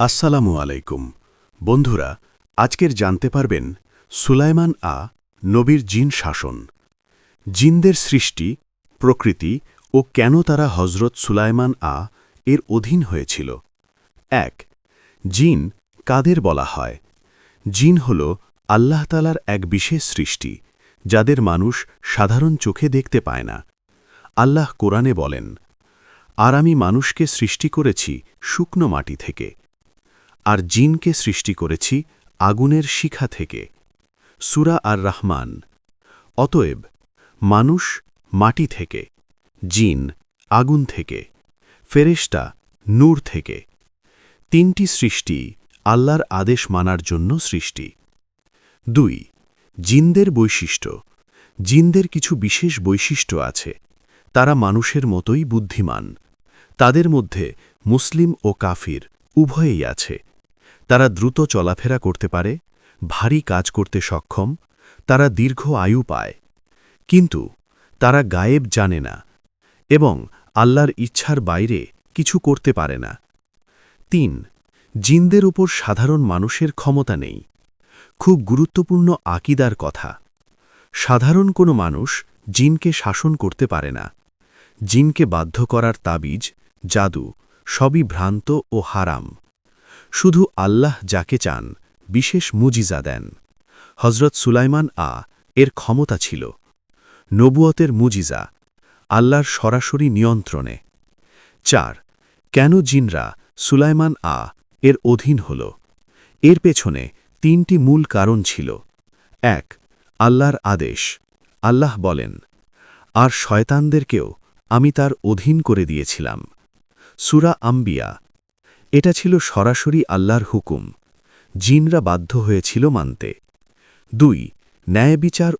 আসসালামু আলাইকুম। বন্ধুরা, আজকের জানতে পারবেন সুলাইমান আ নবীর জিন শাসন। জিনদের সৃষ্টি, প্রকৃতি ও কেন তারা হজরত সুলাইমান আ এর অধীন হয়েছিল। এক, জিন কাদের বলা হয়? জিন হল আল্লাহতালার এক বিশেষ সৃষ্টি, যাদের মানুষ সাধারণ চোখে দেখতে পায় না। আল্লাহ কোরআনে বলেন, আর আমি মানুষকে সৃষ্টি করেছি শুকনো মাটি থেকে আর জিনকে সৃষ্টি করেছি আগুনের শিখা থেকে। সুরা আর রহমান অতএব মানুষ মাটি থেকে, জিন আগুন থেকে, ফেরেশতা নূর থেকে। তিনটি সৃষ্টি আল্লাহর আদেশ মানার জন্য সৃষ্টি। দুই, জিনদের বৈশিষ্ট্য। জিনদের কিছু বিশেষ বৈশিষ্ট্য আছে। তারা মানুষের মতোই বুদ্ধিমান। তাদের মধ্যে মুসলিম ও কাফির উভয়েই আছে। তারা দ্রুত চলাফেরা করতে পারে, ভারী কাজ করতে সক্ষম, তারা দীর্ঘ আয়ু পায়। কিন্তু তারা গায়েব জানে না এবং আল্লাহর ইচ্ছার বাইরে কিছু করতে পারে না। তিন, জিনদের উপর সাধারণ মানুষের ক্ষমতা নেই। খুব গুরুত্বপূর্ণ আকিদার কথা। সাধারণ কোনো মানুষ জিনকে শাসন করতে পারে না। জিনকে বাধ্য করার তাবিজ, জাদু সবই ভ্রান্ত ও হারাম। শুধু আল্লাহ যাকে চান, বিশেষ মুজিজা দেন। হজরত সুলাইমান আ, এর ক্ষমতা ছিল। নবুয়তের মুজিজা, আল্লাহর সরাসরি নিয়ন্ত্রণে। চার, কেন জিনরা সুলাইমান আ, এর অধীন হল? এর পেছনে তিনটি মূল কারণ ছিল। এক, আল্লাহর আদেশ। আল্লাহ বলেন, আর শয়তানদেরকেও আমি তার অধীন করে দিয়েছিলাম। সুরা আম্বিয়া এটা ছিল সরাসরি আল্লাহর হুকুম। জিনরা বাধ্য হয়েছিল মানতে। দুই ন্যায় বিচার